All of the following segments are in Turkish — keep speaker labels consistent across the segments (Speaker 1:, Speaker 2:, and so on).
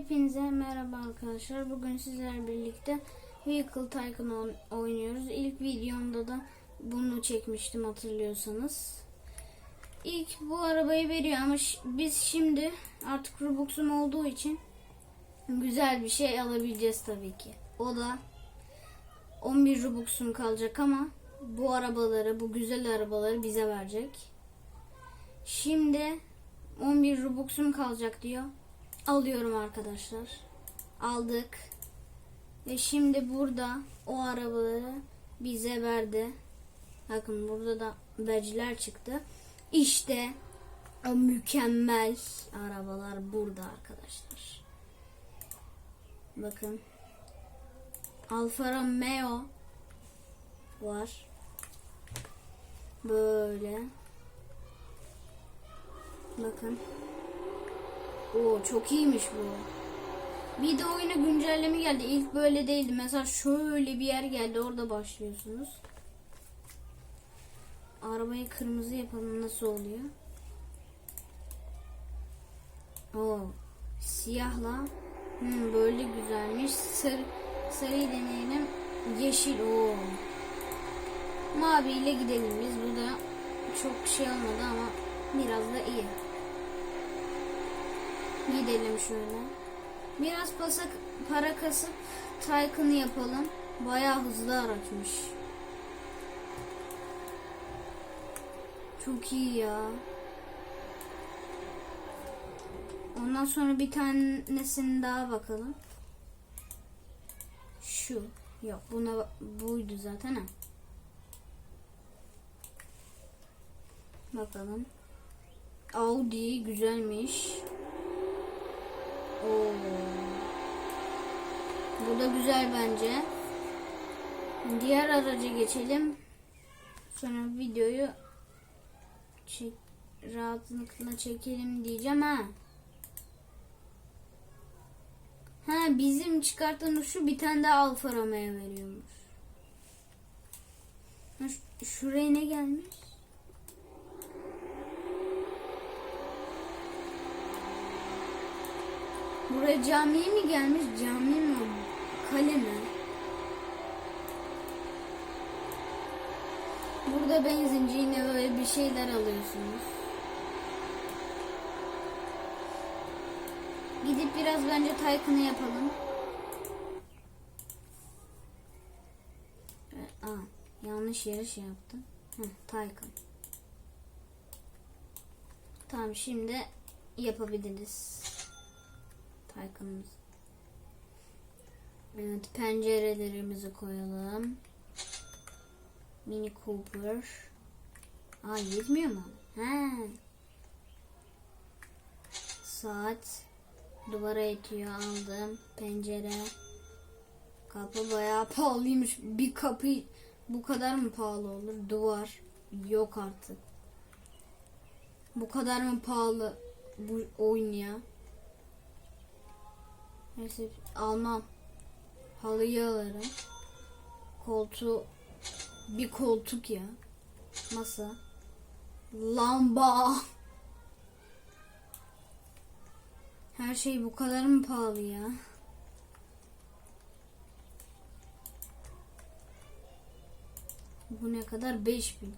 Speaker 1: Hepinize merhaba arkadaşlar. Bugün sizlerle birlikte Vehicle Tycoon oyn- oynuyoruz. İlk videomda da bunu çekmiştim hatırlıyorsanız. İlk bu arabayı veriyor ama biz şimdi artık Robux'um olduğu için güzel bir şey alabileceğiz tabii ki. O da 11 Robux'um kalacak ama bu arabaları, bu güzel arabaları bize verecek. Şimdi 11 Robux'um kalacak diyor. Alıyorum arkadaşlar. Aldık. Ve şimdi burada o arabaları bize verdi. Bakın burada da badge'ler çıktı. İşte o mükemmel arabalar burada arkadaşlar. Bakın. Alfa Romeo var. Böyle. Bakın. Oo çok iyiymiş bu. Bir de oyuna güncelleme geldi. İlk böyle değildi. Mesela şöyle bir yer geldi. Orada başlıyorsunuz. Arabayı kırmızı yapalım. Nasıl oluyor? Oo. Siyahla. Hmm, böyle güzelmiş. Sarı, sarıyı deneyelim. Yeşil. Oo. Mavi ile gidelim biz. Bu da çok şey olmadı ama biraz da iyi. Gidelim şöyle. Biraz pasak, para kasıp Taycan'ı yapalım. Bayağı hızlı araçmış. Çok iyi ya. Ondan sonra bir tanesini daha bakalım. Şu. Yok buna buydu zaten ha. Bakalım. Audi güzelmiş. Oo. Bu da güzel bence. Diğer araca geçelim. Sonra videoyu çek, rahatlıkla çekelim diyeceğim ha. Ha bizim çıkarttığımız şu bir tane daha Alfa Romeo veriyormuş. Şuraya ne gelmiş? Buraya camiye mi gelmiş? Cami mi? o? Kale mi? Burada benzinci yine böyle bir şeyler alıyorsunuz. Gidip biraz bence Taycan'ı yapalım. Ee, Aa, yanlış yere şey yaptım. Heh, Taycan. Tamam şimdi yapabiliriz. Taycan'ımız. Evet pencerelerimizi koyalım. Mini Cooper. Aa yetmiyor mu? He. Saat. Duvara yetiyor aldım. Pencere. Kapı bayağı pahalıymış. Bir kapı bu kadar mı pahalı olur? Duvar. Yok artık. Bu kadar mı pahalı bu oyun ya? Neyse almam. Halıyı alırım. Koltuğu bir koltuk ya. Masa. Lamba. Her şey bu kadar mı pahalı ya? Bu ne kadar? 5000.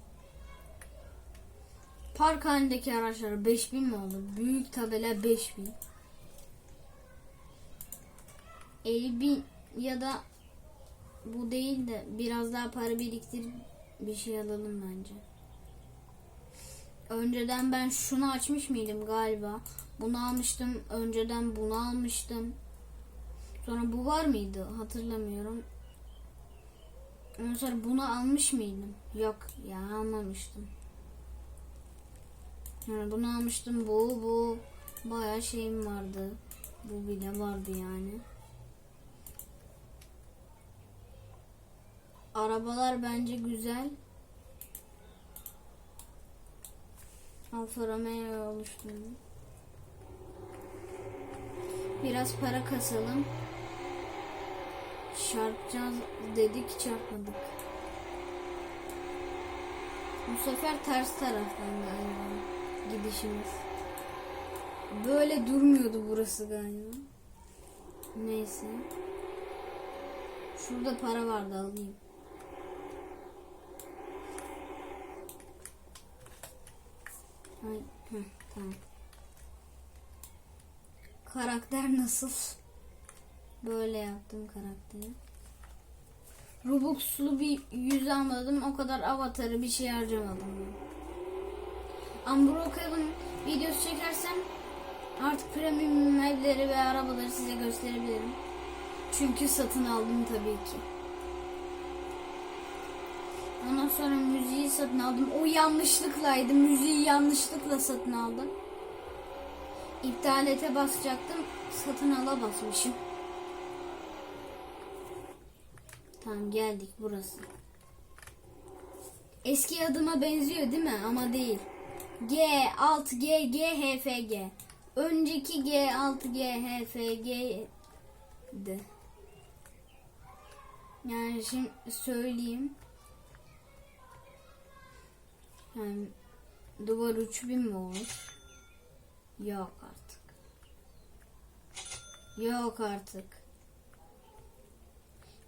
Speaker 1: Park halindeki araçlar 5000 mi olur? Büyük tabela 5000. 50 bin ya da bu değil de biraz daha para biriktirip bir şey alalım bence. Önceden ben şunu açmış mıydım galiba? Bunu almıştım. Önceden bunu almıştım. Sonra bu var mıydı? Hatırlamıyorum. Ondan sonra bunu almış mıydım? Yok ya almamıştım. Yani bunu almıştım. Bu bu bayağı şeyim vardı. Bu bile vardı yani. Arabalar bence güzel. Alfa Romeo oluşturdum. Biraz para kasalım. Çarpacağız dedik çarpmadık. Bu sefer ters taraftan galiba gidişimiz. Böyle durmuyordu burası galiba. Neyse. Şurada para vardı alayım. Karakter nasıl? Böyle yaptım karakteri. Robux'lu bir yüz almadım. O kadar avatarı bir şey harcamadım. Unbroken'ın videosu çekersem artık premium evleri ve arabaları size gösterebilirim. Çünkü satın aldım tabii ki. Ondan sonra müziği satın aldım. O yanlışlıklaydı. Müziği yanlışlıkla satın aldım. İptal ete basacaktım. Satın ala basmışım. Tamam geldik burası. Eski adıma benziyor değil mi? Ama değil. G 6 G G H F G. Önceki G 6 G H F G'di. Yani şimdi söyleyeyim. Yani duvar 3000 mi olur? Yok artık. Yok artık.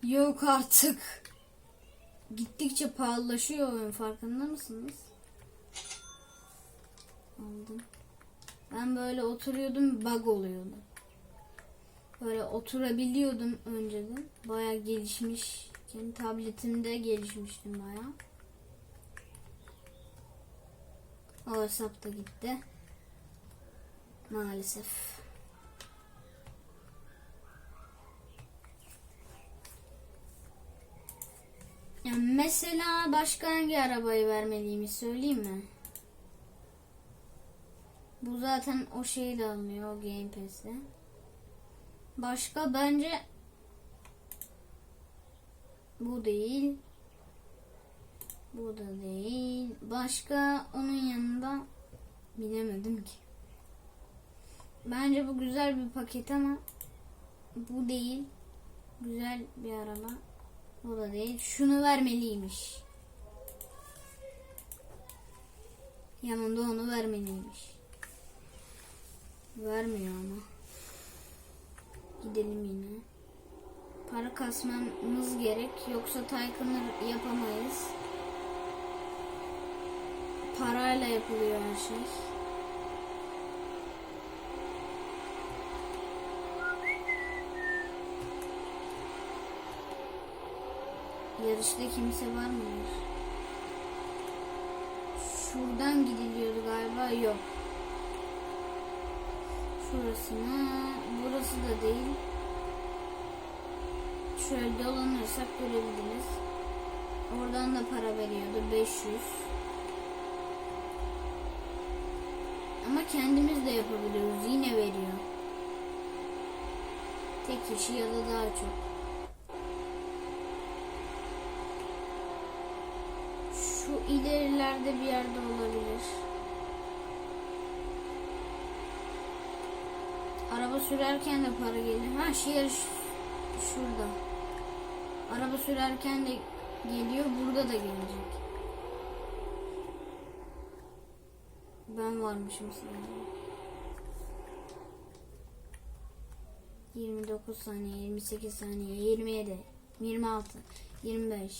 Speaker 1: Yok artık. Gittikçe pahalılaşıyor oyun farkında mısınız? Aldım. Ben böyle oturuyordum bug oluyordu. Böyle oturabiliyordum önceden. Baya gelişmiş. Kendi tabletimde gelişmiştim baya. O hesap da gitti. Maalesef. Yani mesela başka hangi arabayı vermeliyimi söyleyeyim mi? Bu zaten o şeyi de almıyor o Game Pass'te. Başka bence bu değil. Bu da değil. Başka onun yanında bilemedim ki. Bence bu güzel bir paket ama bu değil. Güzel bir araba. Bu da değil. Şunu vermeliymiş. Yanında onu vermeliymiş. Vermiyor ama. Gidelim yine. Para kasmamız gerek. Yoksa Tycoon'ı yapamayız. Parayla yapılıyor her şey. Yarışta kimse var mı? Şuradan gidiliyordu galiba. Yok. Şurası mı? Burası da değil. Şöyle dolanırsak görebiliriz. Oradan da para veriyordu. 500. Ama kendimiz de yapabiliyoruz. Yine veriyor. Tek kişi ya da daha çok. Şu ilerilerde bir yerde olabilir. Araba sürerken de para geliyor. Ha şehir şurada. Araba sürerken de geliyor. Burada da gelecek. Ben varmışım sanırım. 29 saniye, 28 saniye, 27, 26, 25,